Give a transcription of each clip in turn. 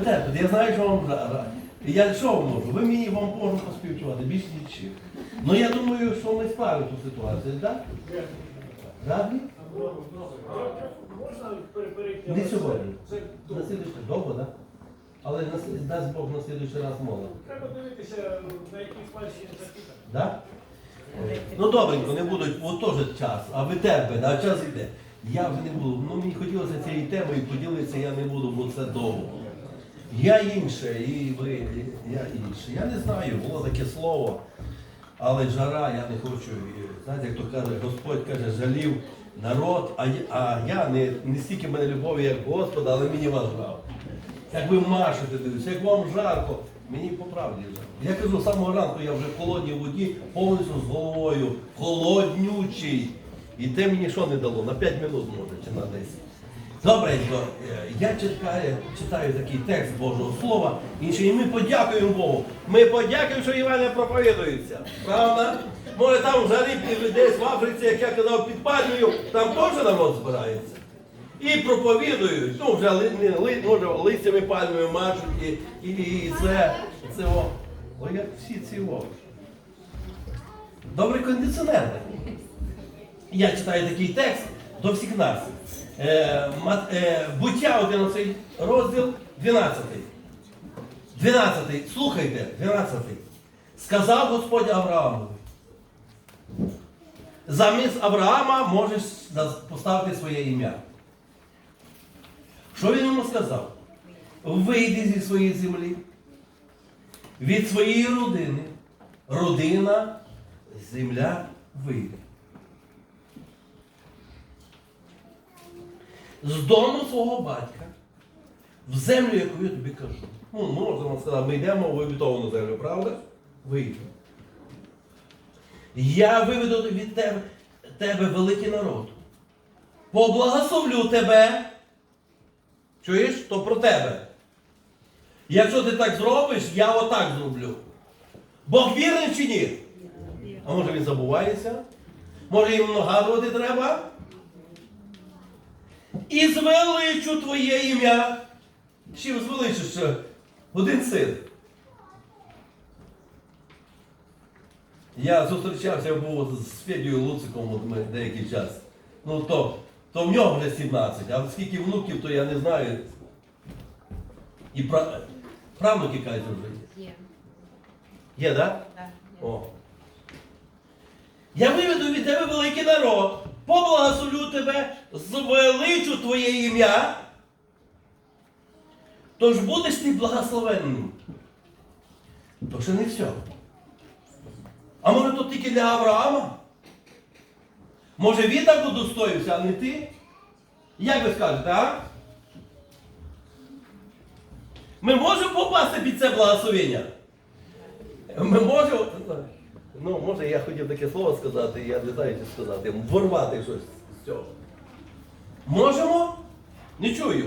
Терпите, я знаю, що вам раді. Я що вам можу? Ви мені вам можу поспівчувати, більше нічим. Ну я думаю, що ми справимо ту ситуацію, так? Раді? Можна перейти? Не сьогодні. На слідуючий довго, так? Але на дасть Бог на слідуючий раз мола. треба дивитися, на якій фальші запитання. Да? Ну добренько, не будуть, от теж час, а ви терпите, а час йде. Я вже не буду. Ну мені хотілося цією темою поділитися, я не буду, бо це довго. Я інше, і ви, я інше. Я не знаю, було таке слово, але жара, я не хочу. Знаєте, як то каже, Господь каже, жалів народ, а я, а я не, не стільки мене любові, як Господа, але мені вас жав. Як ви машете, дивлюся, як вам жарко, мені по правді жарко. Я кажу, з самого ранку я вже в холодній воді, повністю з головою, холоднючий. І те мені що не дало? На 5 минут може, чи на 10. Добренько, е, я читаю, читаю такий текст Божого Слова, і ми подякуємо Богу. Ми подякуємо, що Івана проповідується. Правда? Може там в жарі десь в Африці, як я казав, під пальмою, там теж народ збирається. І проповідують, ну вже не, ли, може листями пальмами мажуть, і, і, і це, це о. О, як всі ці о. Добрий кондиціонер. Я читаю такий текст до всіх нас. Е, е, буття 11 розділ 12. 12. Слухайте, 12. Сказав Господь Авраамові. Замість Авраама можеш поставити своє ім'я. Що він йому сказав? Вийди зі своєї землі, від своєї родини. Родина, земля вийде. З дому свого батька в землю, яку я тобі кажу. Ну, можна сказати, ми йдемо в обітовану землю, правда? Вийдемо. Я виведу від тебе, тебе великий народ. Поблагословлю тебе. Чуєш? То про тебе. Якщо ти так зробиш, я отак зроблю. Бог вірний чи ні? А може він забувається? Може йому нагадувати треба? І звеличу твоє ім'я. Чим звеличиш? Один син. Я зустрічався був з Федією Луциком от ми деякий час. Ну то, то в нього вже 17, а скільки внуків, то я не знаю. І пра... правнуки кажуть вже. є. Є. Так? Да, є. О. Я виведу від тебе великий народ, поблагословлю тебе, звеличу твоє ім'я. Тож будеш ти благословенним. То ще не все. А може то тільки для Авраама? Може він так удостоївся, а не ти? Як ви скажете, а? Ми можемо попасти під це благословення? Ми можемо. Ну, може, я хотів таке слово сказати, я не знаю, що сказати. Ворвати щось з цього. Можемо? Не чую.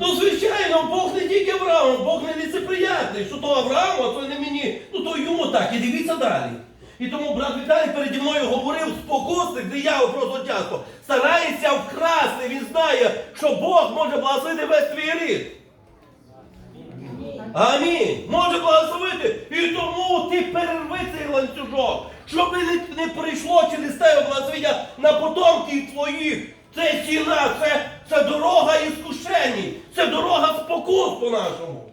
Ну, звичайно, Бог не тільки Авраам, Бог не ліцеприятний, що то Авраам, а то не мені. Ну то йому так. І дивіться далі. І тому брат Віталій переді мною говорив спокусник, диявол просто часто. Старається вкрасти, він знає, що Бог може благословити весь твій рід. Амінь. Може благословити. І тому ти перерви цей ланцюжок, щоб не, не прийшло через тебе благословення на потомків твоїх. Це ціна, це, це дорога іскушені, це дорога спокус по-нашому.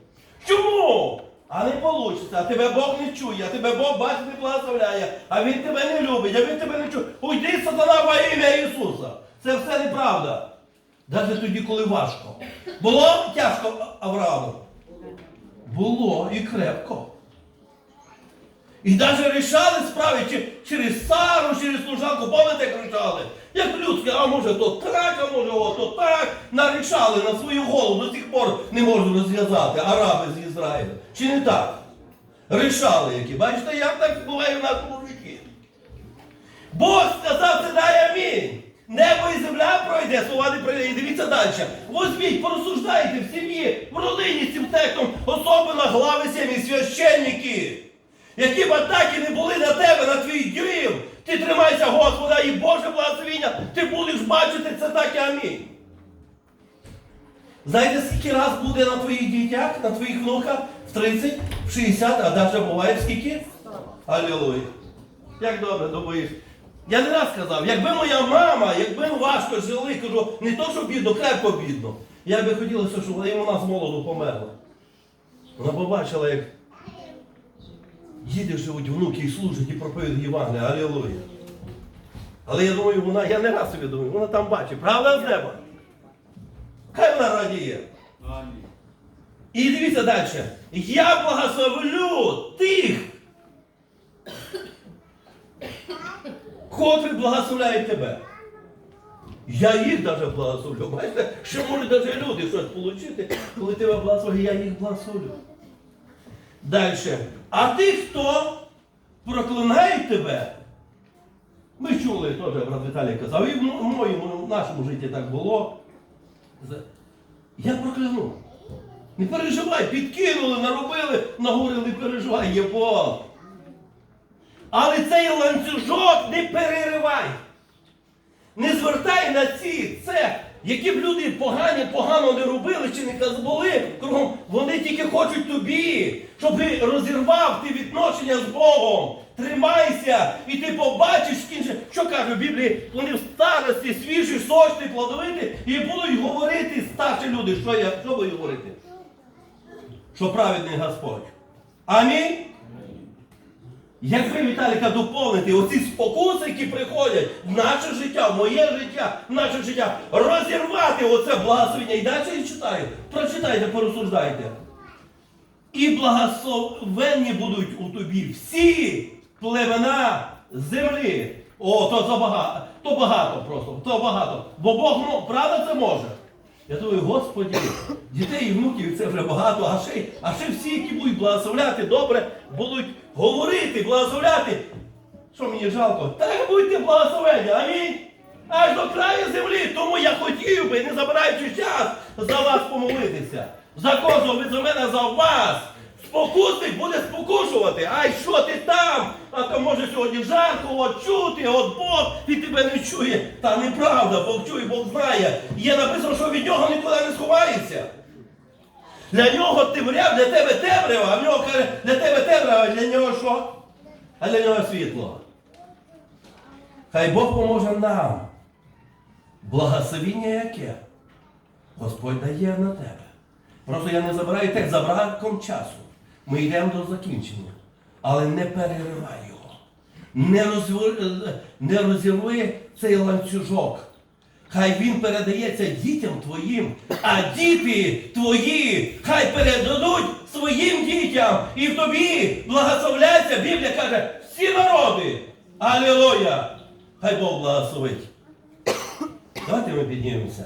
Чому? А не вийде, а тебе Бог не чує, тебе Бог бачить не благословляє, а Він тебе не любить, а він тебе не чує. Уйди, сатана, во ім'я Ісуса. Це все неправда. Навіть тоді, коли важко. Було тяжко Аврааму? Було і крепко. І навіть рішали справи чи, через Сару, через служанку, пам'ятаєте, як рішали? Як людське, а може то так, а може о, то так. Нарішали на свою голову, до сих пор не можуть розв'язати араби з Ізраїля. Чи не так? Рішали які. Бачите, як так буває в нас мужики? Бог сказав, це дай амінь. Небо і земля пройде, слова не пройде. І дивіться далі. Возьміть, порозсуждайте в сім'ї, в родині з цим текстом, особливо глави сім'ї, священники. Які б атаки не були на тебе, на твій дім, ти тримайся Господа і Боже благословіння, ти будеш бачити це так і амінь. Знаєте, скільки раз буде на твоїх дітях, на твоїх внуках? В 30, в 60, а навіть буває скільки? Алілуя. Як добре думаєш. Я не раз казав, якби моя мама, якби важко жили, кажу, не то, що бідно, крепко бідно. Я би хотілося, щоб вона і вона з молоду померла. Вона побачила, як діти живуть, внуки і служать і проповідують Євангелія. Алілуя. Але я думаю, вона, я не раз собі думаю, вона там бачить, правда з неба? Хай вона радіє. І дивіться далі. Я благословлю тих, котрі благословляють тебе. Я їх навіть благословлю. Бачите, що можуть навіть люди щось отримати, коли тебе благословлю, я їх благословлю. Далі. А тих, хто проклинає тебе, ми чули, теж брат Віталій казав, і в моєму в нашому житті так було. Я прокляну. Не переживай, підкинули, наробили, нагорили, переживай, є Бог. Але цей ланцюжок не переривай. Не звертай на ці це, які б люди погані, погано не робили чи не казболи кругом, вони тільки хочуть тобі, щоб розірвав ти відношення з Богом. Тримайся, і ти побачиш кінче. Що каже в Біблії? Вони в старості свіжі, сочні, плодовиті, і будуть говорити старші люди. Що я що будуть говорити? Що праведний Господь. Амінь. Як ви, Віталіка, доповните оці спокуси, які приходять в наше життя, в моє життя, в наше життя, розірвати оце благословення. І далі я читаю. Прочитайте, порозсуждайте. І благословенні будуть у тобі всі племена землі. О, то забагато, то багато просто, то багато. Бо Бог правда це може. Я думаю, Господі, дітей і внуків це вже багато, а ще, а ще всі, які будуть благословляти, добре, будуть говорити, благословляти. Що мені жалко? Так будьте благословені, амінь. Аж до краю землі. Тому я хотів би, не забираючи час, за вас помолитися. За кожного за мене, за вас. Спокусник буде спокушувати. Ай, що ти там? А то може сьогодні жарко, от чути, от Бог і тебе не чує. Та неправда, Бог чує, Бог знає. Є написано, що від нього нікуди не сховається. Для нього темряв, для тебе темрява, а в нього каже, для тебе темрява, а для нього що? А для нього світло. Хай Бог поможе нам. Благословіння яке? Господь дає на тебе. Просто я не забираю текст за браком часу. Ми йдемо до закінчення. Але не переривай його. Не, розви, не розірви цей ланцюжок. Хай він передається дітям твоїм, а діти твої хай передадуть своїм дітям. І в тобі благословляється, Біблія каже, всі народи. Алілуя! Хай Бог благословить. Давайте ми піднімемося.